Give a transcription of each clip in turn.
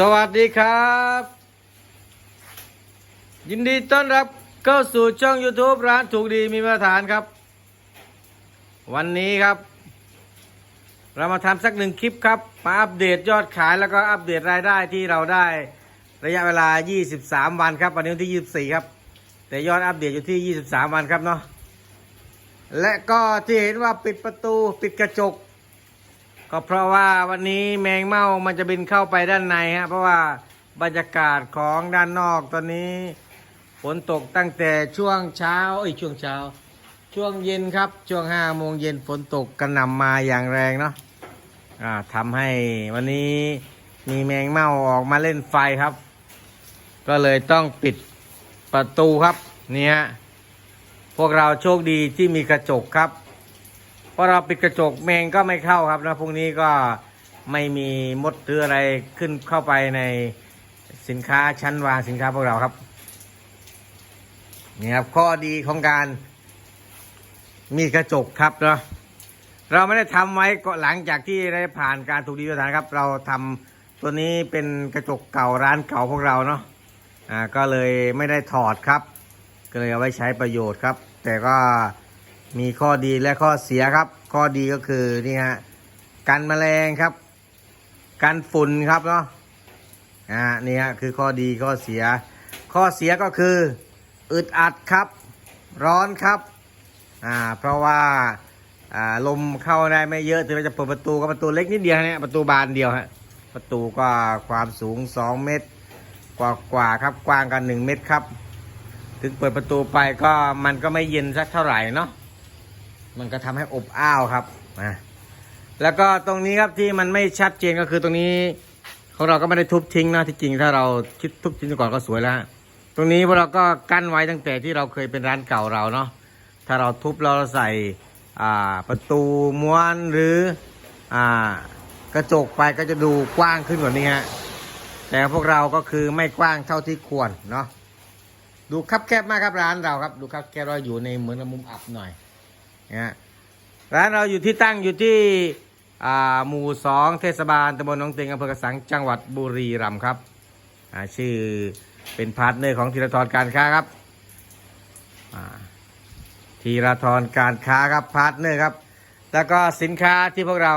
สวัสดีครับ ยินดีต้อนรับเข้าสู่ช่อง YouTube ร้านถูกดีมีมาตรฐานครับ วันนี้ครับ เรามาทำสักหนึ่งคลิปครับ มาอัปเดตยอดขายแล้วก็อัปเดตรายได้ที่เราได้ระยะเวลา 23 วันครับ วันนี้วันที่ 24 ครับ แต่ยอดอัปเดตอยู่ที่ 23 วันครับเนาะและก็ที่เห็นว่าปิดประตูปิดกระจก ก็เพราะว่าวันนี้แมงเม่ามันจะบินเข้าไปด้านในฮะเพราะว่าบรรยากาศของด้านนอกตอนนี้ฝนตกตั้งแต่ช่วงเช้าเอ้ยช่วงเช้า ช่วงเย็นครับช่วงห้าโมงเย็นฝนตกกระหน่ำมาอย่างแรงเนาะอ่าทำให้วันนี้มีแมงเม่าออกมาเล่นไฟครับ ก็เลยต้องปิดประตูครับ เนี่ยพวกเราโชคดีที่มีกระจกครับ พอเราปิดกระจกแมงก็ไม่เข้าครับนะพวกนี้ก็ไม่มีมดหรืออะไรขึ้นเข้าไปในสินค้าชั้นวางสินค้าพวกเราครับนี่ครับข้อดีของการมีกระจกครับเนาะเราไม่ได้ทำไว้ก็หลังจากที่ได้ผ่านการถูกดีมาตรฐานครับ เราทำตัวนี้เป็นกระจกเก่าร้านเก่าพวกเราเนาะอ่าก็เลยไม่ได้ถอดครับ ก็เลยเอาไว้ใช้ประโยชน์ครับ แต่ก็ มีข้อดีและข้อเสียครับ ข้อดีก็คือนี่ฮะกันแมลงครับ กันฝุ่นครับเนาะอ่านี่ฮะคือข้อดีข้อเสีย ข้อเสียก็คืออึดอัดครับ ร้อนครับอ่าเพราะว่าอ่าลมเข้าได้ไม่เยอะถึงเราจะเปิดประตูก็ประตูเล็กนิดเดียวเนี่ยประตูบานเดียวฮะประตูก็ความสูง 2 เมตร กว่ากว่าครับกว้างกัน 1 เมตรครับ ถึงเปิดประตูไปก็มันก็ไม่เย็นสักเท่าไหร่เนาะ มันก็ทำให้อบอ้าวครับนะแล้วก็ตรงนี้ครับที่มันไม่ชัดเจนก็คือตรงนี้ของเราก็ไม่ได้ทุบทิ้งนะที่จริงถ้าเราคิดทุบทิ้งก่อนก็สวยแล้วตรงนี้พวกเราก็กั้นไว้ตั้งแต่ที่เราเคยเป็นร้านเก่าเราเนาะถ้าเราทุบเราใส่ประตูม้วนหรืออกระจกไปก็จะดูกว้างขึ้นกว่านี้ฮะแต่พวกเราก็คือไม่กว้างเท่าที่ควรเนาะดูคับแคบมากครับร้านเราครับ ดูคับแคบเราอยู่ในเหมือนมุมอับหน่อย นะร้านเราอยู่ที่ตั้งอยู่ที่หมู่สองเทศบาลตำบลหนองเต็งอำเภอกระสังจังหวัดบุรีรัมย์ครับชื่อเป็นพาร์ทเนอร์ของธีรทรการค้าครับธีรทรการค้าครับพาร์ทเนอร์ครับแล้วก็สินค้าที่พวกเรา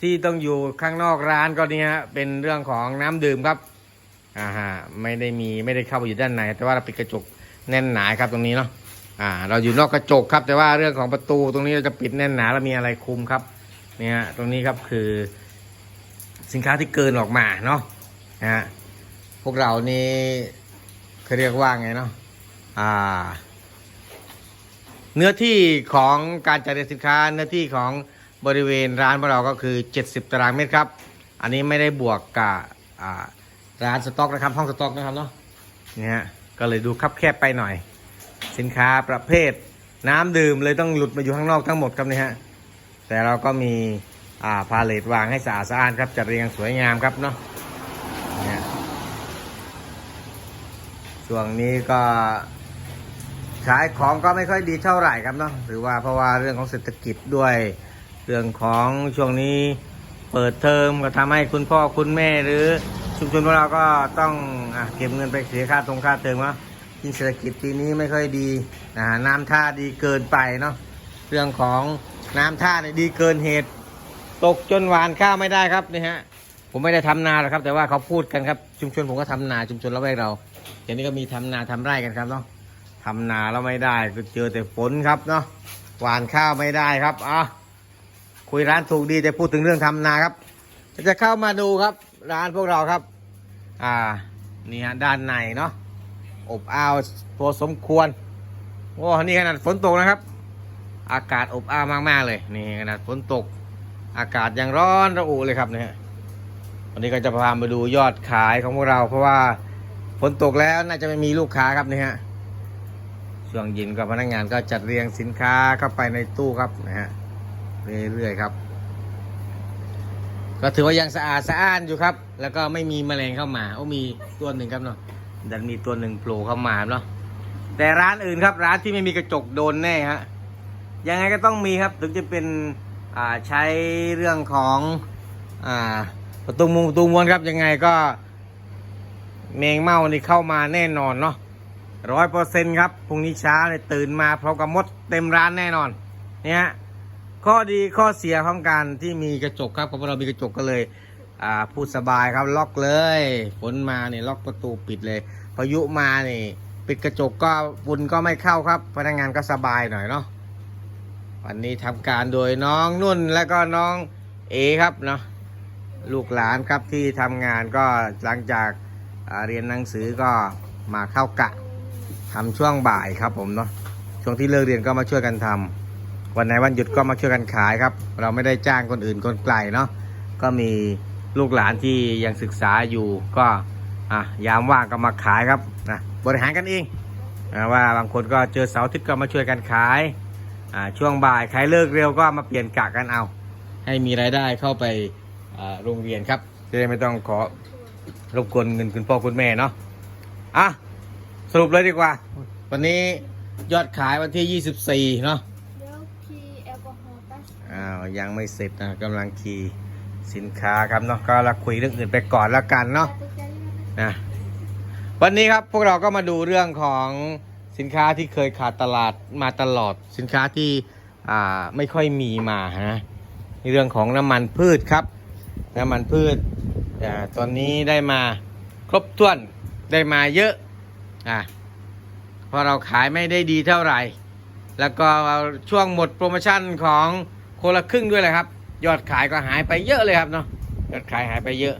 ที่ต้องอยู่ข้างนอกร้านก็เนี่ยฮะเป็นเรื่องของน้ำดื่มครับอ่าฮะไม่ได้มีไม่ได้เข้าไปอยู่ด้านในแต่ว่าเราปิดกระจกแน่นหนาครับตรงนี้เนาะ อ่า เราอยู่นอกกระจกครับ แต่ว่าเรื่องของประตูตรงนี้เราจะปิดแน่นหนาแล้วมีอะไรคุมครับ เนี่ยตรงนี้ครับคือสินค้าที่เกินออกมาเนาะนะฮะพวกเรานี่เขาเรียกว่าไงเนาะอ่า เนื้อที่ของการจัดเรียงสินค้าเนื้อที่ของบริเวณร้านของเราก็คือ 70 ตารางเมตรครับ อันนี้ไม่ได้บวกกับร้านสต็อกนะครับห้องสต็อกนะครับเนาะเนี่ยฮะก็เลยดูคับแคบไปหน่อย สินค้าประเภท น้ำดื่มเลยต้องหลุดมาอยู่ข้างนอกทั้งหมดครับเนี่ยฮะแต่เราก็มีอ่าพาเลทวางให้สะอาดสะอ้านครับจัดเรียงสวยงามครับเนาะเนี่ยช่วงนี้ก็ขายของก็ไม่ค่อยดีเท่าไหร่ครับเนาะหรือว่าเพราะว่าเรื่องของเศรษฐกิจด้วย เรื่องของช่วงนี้เปิดเทอมก็ทำให้คุณพ่อคุณแม่หรือชุมชนของเราก็ต้องอเก็บเงินไปเสียค่าตรงค่าเทอมเนาะ ยิ่งเศรษฐกิจปีนี้ไม่ค่อยดีนะน้ำท่าดีเกินไปเนาะเรื่องของน้ำท่าเนี่ยดีเกินเหตุ ตกจนหวานข้าวไม่ได้ครับนี่ฮะผมไม่ได้ทำนาหรอกครับ แต่ว่าเขาพูดกันครับชุมชนผมก็ทำนาชุมชนละแวกเราอย่างนี้ก็มีทำนาทำไร่กันครับเนาะทำนาแล้วไม่ได้ก็เจอแต่ฝนครับเนาะหวานข้าวไม่ได้ครับอะคุยร้านถูกดีแต่พูดถึงเรื่องทำนาครับ จะเข้ามาดูครับ ร้านพวกเราครับ อ่านี่ฮะด้านในเนาะ อบอ้าวพอสมควรโอ้นี่ขนาดฝนตกนะครับ อากาศอบอ้าวมากๆเลยนี่ขนาดฝนตก อากาศยังร้อนระอุเลยครับเนี่ยวันนี้ก็จะพามาดูยอดขายของพวกเรา เพราะว่าฝนตกแล้วน่าจะไม่มีลูกค้าครับนี่ฮะช่วงเย็นก็พนักงานก็จัดเรียงสินค้าเข้าไปในตู้ครับนะฮะเรื่อยๆครับ ก็ถือว่ายังสะอาดสะอ้านอยู่ครับ แล้วก็ไม่มีแมลงเข้ามาโอ้มีตัวหนึ่งครับเนาะ ดันมีตัวหนึ่งโผล่เข้ามาเนาะแต่ร้านอื่นครับ ร้านที่ไม่มีกระจกโดนแน่ฮะยังไงก็ต้องมีครับ ถึงจะเป็นอ่าใช้เรื่องของอ่าประตูมุงประตูม้วนครับ ยังไงก็แมงเมานี่เข้ามาแน่นอนเนาะร้อยเปอร์เซ็นครับพรุ่งนี้เช้าเนี่ยตื่นมาพร้อมกับมดเต็มร้านแน่นอน เนี่ยข้อดีข้อเสียของการที่มีกระจกครับเพราะเรามีกระจกก็เลย อ่าพูดสบายครับล็อกเลยฝนมาเนี่ยล็อกประตูปิดเลยพายุมานี่ ปิดกระจกก็ฝุ่นก็ไม่เข้าครับ พนักงานก็สบายหน่อยเนาะวันนี้ทำการโดยน้องนุ่นและก็น้องเอครับเนาะลูกหลานครับที่ทำงานก็หลังจากาเรียนหนังสือก็มาเข้ากะทำช่วงบ่ายครับผมเนาะช่วงที่เลิกเรียนก็มาช่วยกันทำวันไหนวันหยุดก็มาช่วยกันขายครับ เราไม่ได้จ้างคนอื่นคนไกลเนาะก็มี ลูกหลานที่ยังศึกษาอยู่ก็อะยามว่างก็มาขายครับนะบริหารกันเองอะว่าบางคนก็เจอเสาร์อาทิตย์ก็มาช่วยกันขายอ่าช่วงบ่ายขายเลิกเร็วก็มาเปลี่ยนกะกันเอา ให้มีรายได้เข้าไปอ่าโรงเรียนครับจะได้ไม่ต้องขอรบกวนเงินคุณพ่อคุณแม่เนาะอะสรุปเลยดีกว่า วันนี้ยอดขายวันที่ 24 เนาะเดี๋ยวคีย์แอลกอฮอล์ไปอ้าวยังไม่เสร็จนะกำลังคีย์ สินค้าครับเนาะก็เราคุยเรื่องอื่นไปก่อนแล้วกันเนาะนะวันนี้ครับพวกเราก็มาดูเรื่องของสินค้าที่เคยขาดตลาดมาตลอด สินค้าที่อ่าไม่ค่อยมีมานะในเรื่องของน้ำมันพืชครับ น้ำมันพืชอาตอนนี้ได้มาครบถ้วนได้มาเยอะอะเพราะเราขายไม่ได้ดีเท่าไหร่ แล้วก็ช่วงหมดโปรโมชั่นของคนละครึ่งด้วยแหละครับ ยอดขายก็หายไปเยอะเลยครับเนาะยอดขายหายไปเยอะ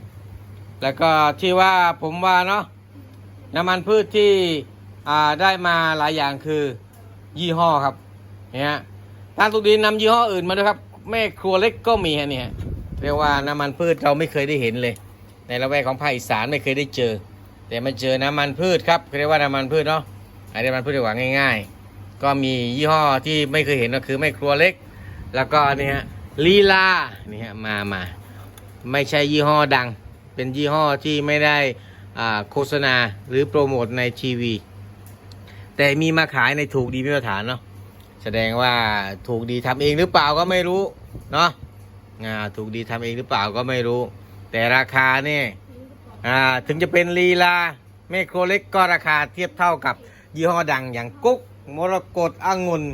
แล้วก็ที่ว่าผมว่าเนาะน้ำมันพืชที่ได้มาหลายอย่างคือยี่ห้อครับเนี่ยทางตุกดีนนำยี่ห้ออื่นมาด้วยครับแม่ครัวเล็กก็มีฮะเนี่ยเรียกว่าน้ำมันพืชเราไม่เคยได้เห็นเลย ในละแวกของภาคอีสานไม่เคยได้เจอ แต่มาเจอน้ำมันพืชครับเรียกว่าน้ำมันพืชเนาะอันนี้น้ำมันพืชดีกว่าง่าย ๆ ก็มียี่ห้อที่ไม่เคยเห็นก็คือแม่ครัวเล็ก แล้วก็นี่ฮะ ลีลานี่ฮะมามาไม่ใช่ยี่ห้อดัง เป็นยี่ห้อที่ไม่ได้โฆษณาหรือโปรโมทในทีวี แต่มีมาขายในถูกดีมาตรฐานเนาะแสดงว่าถูกดีทำเองหรือเปล่าก็ไม่รู้เนาะอ่าถูกดีทำเองหรือเปล่าก็ไม่รู้ แต่ราคาเนี่ยอ่าถึงจะเป็นลีลาเมโครเล็กก็ราคาเทียบเท่ากับยี่ห้อดังอย่างกุ๊กมรกตองุ่น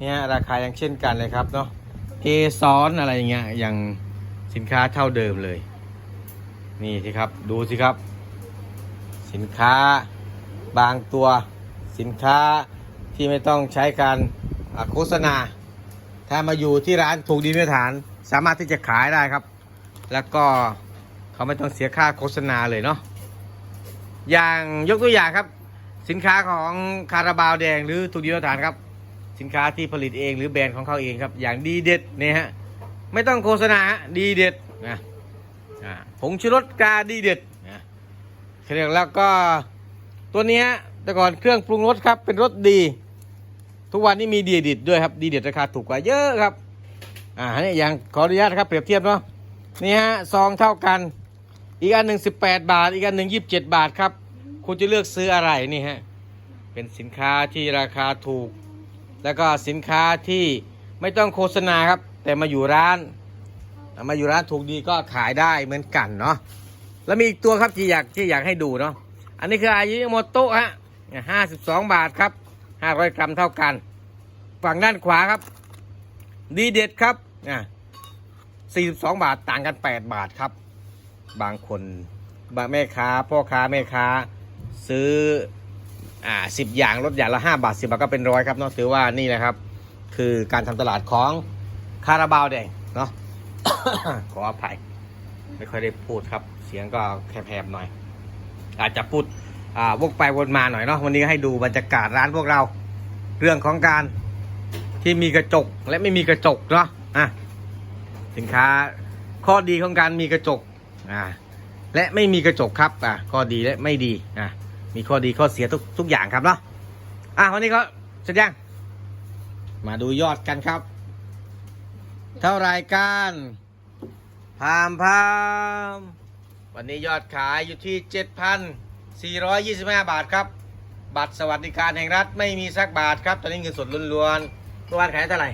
เนี่ยราคายังเช่นกันเลยครับเนาะ เกสรอะไรอย่างเงี้ยยังสินค้าเท่าเดิมเลย นี่สิครับดูสิครับ สินค้าบางตัวสินค้าที่ไม่ต้องใช้การโฆษณา ถ้ามาอยู่ที่ร้านถูกดีมาตรฐาน สามารถที่จะขายได้ครับ แล้วก็เขาไม่ต้องเสียค่าโฆษณาเลยเนาะอย่างยกตัวอย่างครับ สินค้าของคาราบาวแดงหรือถูกดีมาตรฐานครับ สินค้าที่ผลิตเองหรือแบรนด์ของเขาเองครับ อย่างดีเด็ดเนี่ยฮะไม่ต้องโฆษณาฮะดีเด็ดนะผงชูรสกาดีเด็ดนะเรียกแล้วก็ตัวนี้แต่ก่อนเครื่องปรุงรสครับเป็นรสดี ทุกวันนี้มีดีเด็ดด้วยครับดีเด็ดราคาถูกกว่าเยอะครับอ่าเนี่ยอย่างขออนุญาตครับเปรียบเทียบเนาะนี่ฮะซองเท่ากัน อีกอันหนึ่งสิบแปดบาท อีกอันหนึ่งยี่สิบเจ็ดบาทครับ คุณจะเลือกซื้ออะไรนี่ฮะเป็นสินค้าที่ราคาถูก แล้วก็สินค้าที่ไม่ต้องโฆษณาครับ แต่มาอยู่ร้าน มาอยู่ร้านถูกดีก็ขายได้เหมือนกันเนาะแล้วมีอีกตัวครับที่อยากที่อยากให้ดูเนาะอันนี้คืออายุโมโตะฮะห้าสิบสองบาทครับห้าร้อยกรัมเท่ากัน ฝั่งด้านขวาครับ ดีเด็ดครับอะสี่สิบสองบาทต่างกันแปดบาทครับ บางคนบางแม่ค้าพ่อค้าแม่ค้าซื้อ อ่าสิบอย่างลดอย่างละห้าบาทสิบาทก็เป็นร้อยครับเนาะถือว่านี่นะครับ คือการทำตลาดของคาราบาวแดงเนาะ ขออภัยไม่ค่อยได้พูดครับ เสียงก็แคบๆหน่อย อาจจะพูดอ่าวกไปวนมาหน่อยเนาะวันนี้ให้ดูบรรยากาศร้านพวกเรา เรื่องของการที่มีกระจกและไม่มีกระจกเนาะอะสินค้าข้อดีของการมีกระจกอ่าและไม่มีกระจกครับอะข้อดีและไม่ดีอะ มีข้อดีข้อเสียทุกทุกอย่างครับเนาะอะวันนี้ก็เสร็จยัง มาดูยอดกันครับ เท่าไรกันพามพามวันนี้ยอดขายอยู่ที่ 7,425 บาทครับ บัตรสวัสดิการแห่งรัฐไม่มีสักบาทครับ ตอนนี้เงินสดล้วนๆเมื่อวานขายเท่าไหร่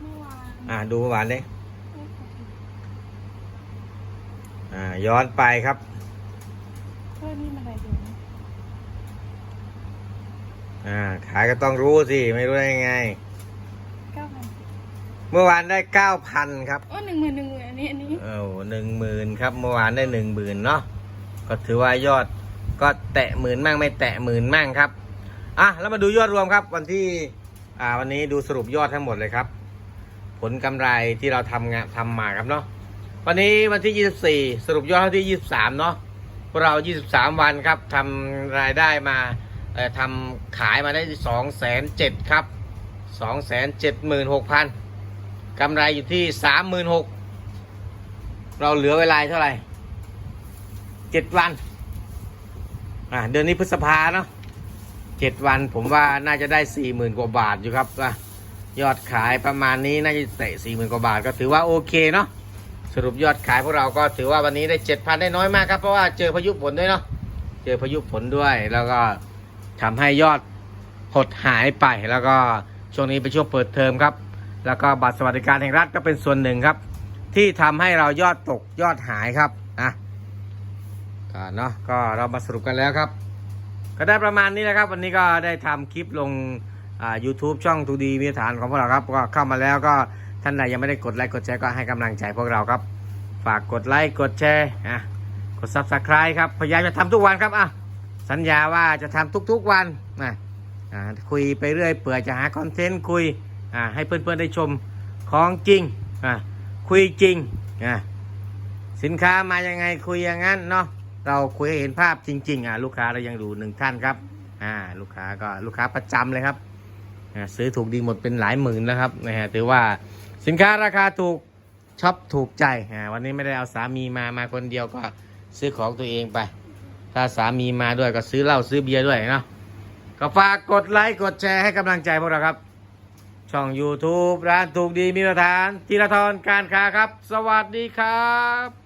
เมื่อวานอ่าดูเมื่อวานเลยอ่าย้อนไปครับเพื่อนี่มาอะไรดูนะ อ่าขายก็ต้องรู้สิไม่รู้ได้ยังไง เก้าพันเมื่อวานได้เก้าพันครับโอ้หนึ่งหมื่นหนึ่งหมื่นอันนี้อันนี้ เออหนึ่งหมื่นครับ เมื่อวานได้หนึ่งหมื่นเนาะก็ถือว่ายอดก็แตะหมื่นมั่งไม่แตะหมื่นมั่งครับอะแล้วมาดูยอดรวมครับ วันที่อ่าวันนี้ดูสรุปยอดทั้งหมดเลยครับ ผลกำไรที่เราทำงานทำมาครับเนาะวันนี้วันที่ 24 สรุปยอดที่ 23 เนาะพวกเรา 23 วันครับทำรายได้มาเอ่อ ทำขายมาได้2 7 0 0 0ครับ2 7 6 0 0 0กพันกำไรอยู่ที่36,000เราเหลือเวลาเท่าไหร่7วัน อ่าเดือนนี้พฤษภาเนาะ7วันผมว่าน่าจะได้40,000กว่าบาทอยู่ครับอะยอดขายประมาณนี้น่าจะเตะสี่หมื่นกว่าบาทก็ถือว่าโอเคเนาะสรุปยอดขายพวกเราก็ถือว่าวันนี้ได้เจ็ดพันได้น้อยมากครับเพราะว่าเจอพายุฝนด้วยเนาะเจอพายุฝนด้วยแล้วก็ ทำให้ยอดหดหายไป แล้วก็ช่วงนี้เป็นช่วงเปิดเทอมครับ แล้วก็บัตรสวัสดิการแห่งรัฐก็เป็นส่วนหนึ่งครับ ที่ทำให้เรายอดตกยอดหายครับอะก็เนาะก็เรามาสรุปกันแล้วครับ ก็ได้ประมาณนี้นะครับ วันนี้ก็ได้ทำคลิปลงอ่า YouTube ช่องทูดีมีฐานของพวกเราครับก็เข้ามาแล้วก็ท่านใดยังไม่ได้กดไลค์กดแชร์ก็ให้กำลังใจพวกเราครับ ฝากกดไลค์กดแชร์อะกด Subscribe ครับ พยายามจะทำทุกวันครับอะ สัญญาว่าจะทำทุกๆวันนะคุยไปเรื่อยเปื่อยจะหาคอนเทนต์คุยให้เพื่อนๆได้ชมของจริงคุยจริงสินค้ามายังไงคุยอย่างนั้นเนาะเราคุยให้เห็นภาพจริงๆลูกค้าเรายังดูหนึ่งท่านครับลูกค้าก็ลูกค้าประจำเลยครับซื้อถูกดีหมดเป็นหลายหมื่นแล้วครับนะฮะถือว่าสินค้าราคาถูกช็อปถูกใจวันนี้ไม่ได้เอาสามีมามาคนเดียวก็ซื้อของตัวเองไป ถ้าสามีมาด้วยก็ซื้อเหล้าซื้อเบียร์ด้วยเนาะก็ฝากกดไลค์กดแชร์ให้กำลังใจพวกเราครับ ช่อง YouTube ร้านถูกดีมีมาตรฐานธีรทรการค้าครับ สวัสดีครับ